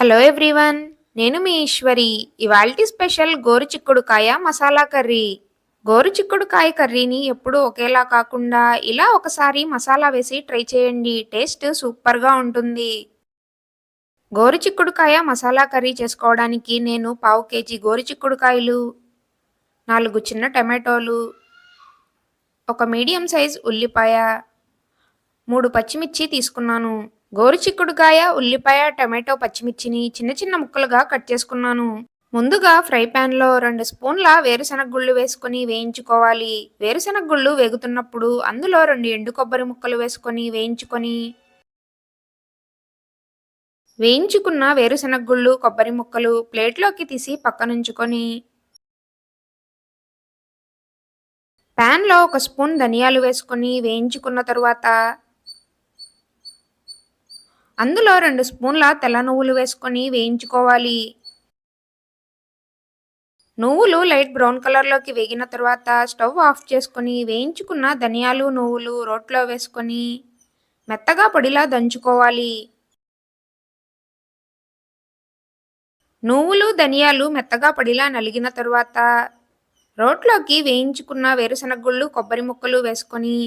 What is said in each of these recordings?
Hello everyone నేను మీ ఈశ్వరి. ఇవాల్టి special గోరు చిక్కుడుకాయ మసాలా కర్రీ. గోరు చిక్కుడుకాయ కర్రీని ఎప్పుడూ ఒకేలా కాకుండా ఇలా ఒకసారి మసాలా వేసి ట్రై చేయండి. టేస్ట్ సూపర్గా ఉంటుంది. గోరు చిక్కుడుకాయ మసాలా కర్రీ చేసుకోవడానికి నేను పావు కేజీ గోరు చిక్కుడుకాయలు నాలుగు చిన్న టమాటోలు ఒక మీడియం సైజ్ ఉల్లిపాయ మూడు పచ్చిమిర్చి తీసుకున్నాను. గోరు చిక్కుడుకాయ ఉల్లిపాయ టమాటో పచ్చిమిర్చిని చిన్న చిన్న ముక్కలుగా కట్ చేసుకున్నాను. ముందుగా ఫ్రై ప్యాన్లో రెండు స్పూన్ల వేరుశనగ గుళ్ళు వేసుకొని వేయించుకోవాలి. వేరుశనగ గుళ్ళు వేగుతున్నప్పుడు అందులో రెండు ఎండు కొబ్బరి ముక్కలు వేసుకొని వేయించుకొని వేయించుకున్న వేరుశనగ గుళ్ళు కొబ్బరి ముక్కలు ప్లేట్లోకి తీసి పక్కనుంచుకొని ప్యాన్లో ఒక స్పూన్ ధనియాలు వేసుకొని వేయించుకున్న తరువాత అందులో రెండు స్పూన్ల తెల్ల నువ్వులు వేసుకొని వేయించుకోవాలి. నువ్వులు లైట్ బ్రౌన్ కలర్లోకి వేగిన తర్వాత స్టవ్ ఆఫ్ చేసుకొని వేయించుకున్న ధనియాలు నువ్వులు రోట్లో వేసుకొని మెత్తగా పొడిలా దంచుకోవాలి. నువ్వులు ధనియాలు మెత్తగా పొడిలా నలిగిన తరువాత రోట్లోకి వేయించుకున్న వేరుశనగ గుళ్ళు కొబ్బరి ముక్కలు వేసుకొని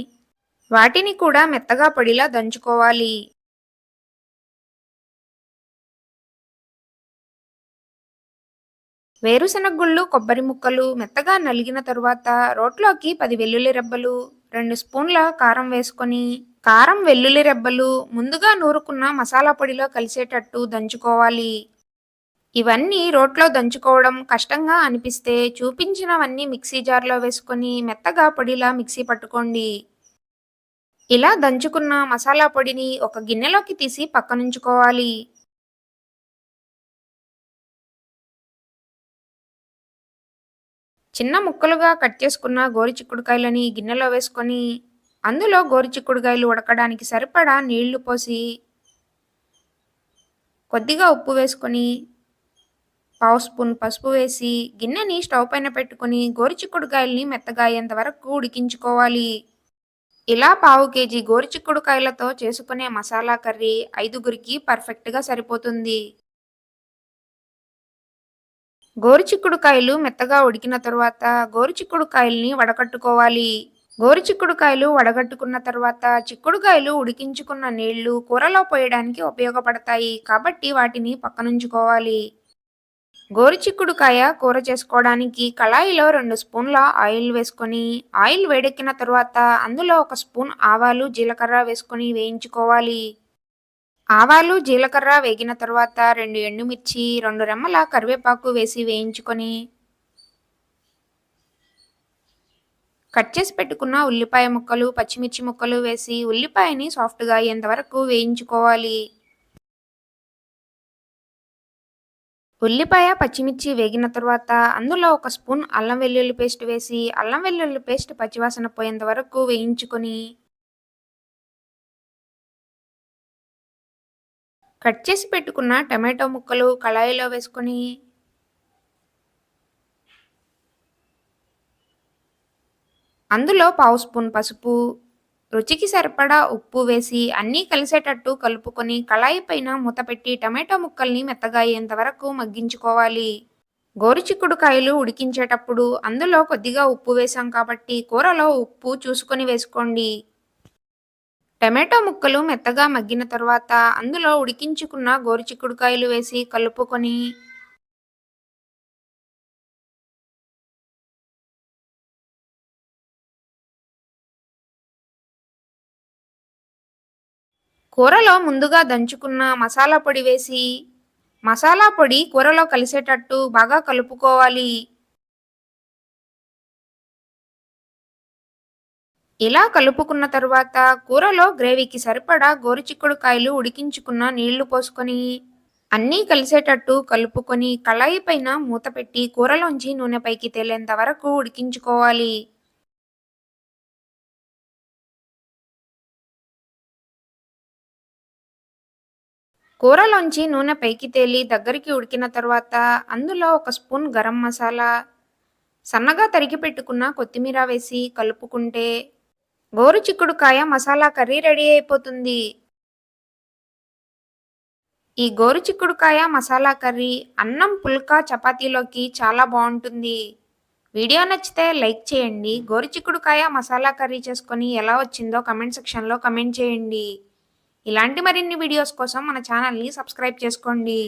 వాటిని కూడా మెత్తగా పొడిలా దంచుకోవాలి. వేరుశనగ గుళ్ళు కొబ్బరి ముక్కలు మెత్తగా నలిగిన తరువాత రోట్లోకి పది వెల్లుల్లి రెబ్బలు రెండు స్పూన్ల కారం వేసుకొని కారం వెల్లుల్లి రెబ్బలు ముందుగా నూరుకున్న మసాలా పొడిలో కలిసేటట్టు దంచుకోవాలి. ఇవన్నీ రోట్లో దంచుకోవడం కష్టంగా అనిపిస్తే చూపించినవన్నీ మిక్సీ జార్లో వేసుకొని మెత్తగా పొడిలా మిక్సీ పట్టుకోండి. ఇలా దంచుకున్న మసాలా పొడిని ఒక గిన్నెలోకి తీసి పక్కనుంచుకోవాలి. చిన్న ముక్కలుగా కట్ చేసుకున్న గోరు చిక్కుడుకాయలని గిన్నెలో వేసుకొని అందులో గోరు చిక్కుడుకాయలు ఉడకడానికి సరిపడా నీళ్ళు పోసి కొద్దిగా ఉప్పు వేసుకొని పావు స్పూన్ పసుపు వేసి గిన్నెని స్టవ్ పైన పెట్టుకొని గోరుచిక్కుడుకాయల్ని మెత్తగా అయ్యేంత వరకు ఉడికించుకోవాలి. ఇలా పావు కేజీ గోరుచిక్కుడుకాయలతో చేసుకునే మసాలా కర్రీ ఐదుగురికి పర్ఫెక్ట్గా సరిపోతుంది. గోరుచిక్కుడుకాయలు మెత్తగా ఉడికిన తరువాత గోరుచిక్కుడుకాయల్ని వడకట్టుకోవాలి. గోరుచిక్కుడుకాయలు వడగట్టుకున్న తర్వాత చిక్కుడుకాయలు ఉడికించుకున్న నీళ్ళు కూరలో పోయడానికి ఉపయోగపడతాయి. కాబట్టి వాటిని పక్కనుంచుకోవాలి. గోరుచిక్కుడుకాయ కూర చేసుకోవడానికి కళాయిలో రెండు స్పూన్ల ఆయిల్ వేసుకొని ఆయిల్ వేడెక్కిన తర్వాత అందులో ఒక స్పూన్ ఆవాలు జీలకర్ర వేసుకొని వేయించుకోవాలి. ఆవాలు జీలకర్ర వేగిన తర్వాత రెండు ఎండుమిర్చి రెండు రెమ్మల కరివేపాకు వేసి వేయించుకొని కట్ చేసి పెట్టుకున్న ఉల్లిపాయ ముక్కలు పచ్చిమిర్చి ముక్కలు వేసి ఉల్లిపాయని సాఫ్ట్గా అయ్యేంతవరకు వేయించుకోవాలి. ఉల్లిపాయ పచ్చిమిర్చి వేగిన తర్వాత అందులో ఒక స్పూన్ అల్లం వెల్లుల్లి పేస్ట్ వేసి అల్లం వెల్లుల్లి పేస్ట్ పచ్చివాసన పోయేంత వరకు వేయించుకొని కట్ చేసి పెట్టుకున్న టమాటో ముక్కలు కళాయిలో వేసుకొని. అందులో పావు స్పూన్ పసుపు రుచికి సరిపడా ఉప్పు వేసి అన్నీ కలిసేటట్టు కలుపుకొని కళాయి పైన మూత పెట్టి టమాటో ముక్కల్ని మెత్తగా అయ్యేంత వరకు మగ్గించుకోవాలి. గోరుచిక్కుడుకాయలు ఉడికించేటప్పుడు అందులో కొద్దిగా ఉప్పు వేసాం కాబట్టి కూరలో ఉప్పు చూసుకొని వేసుకోండి. టమాటో ముక్కలు మెత్తగా మగ్గిన తర్వాత అందులో ఉడికించుకున్న గోరుచిక్కుడుకాయలు వేసి కలుపుకొని కూరలో ముందుగా దంచుకున్న మసాలా పొడి వేసి మసాలా పొడి కూరలో కలిసేటట్టు బాగా కలుపుకోవాలి. ఇలా కలుపుకున్న తరువాత కూరలో గ్రేవీకి సరిపడా గోరుచిక్కుడుకాయలు ఉడికించుకున్న నీళ్ళు పోసుకొని అన్నీ కలిసేటట్టు కలుపుకొని కళాయి పైన మూత పెట్టి కూరలోంచి నూనె పైకి తేలేంత వరకు ఉడికించుకోవాలి. కూరలోంచి నూనె పైకి తేలి దగ్గరికి ఉడికిన తర్వాత అందులో ఒక స్పూన్ గరం మసాలా సన్నగా తరిగి పెట్టుకున్న కొత్తిమీర వేసి కలుపుకుంటే గోరు చిక్కుడుకాయ మసాలా కర్రీ రెడీ అయిపోతుంది. ఈ గోరు చిక్కుడుకాయ మసాలా కర్రీ అన్నం పుల్కా చపాతీలోకి చాలా బాగుంటుంది. వీడియో నచ్చితే లైక్ చేయండి. గోరు చిక్కుడుకాయ మసాలా కర్రీ చేసుకొని ఎలా వచ్చిందో కమెంట్ సెక్షన్లో కమెంట్ చేయండి. ఇలాంటి మరిన్ని వీడియోస్ కోసం మన ఛానల్ని సబ్స్క్రైబ్ చేసుకోండి.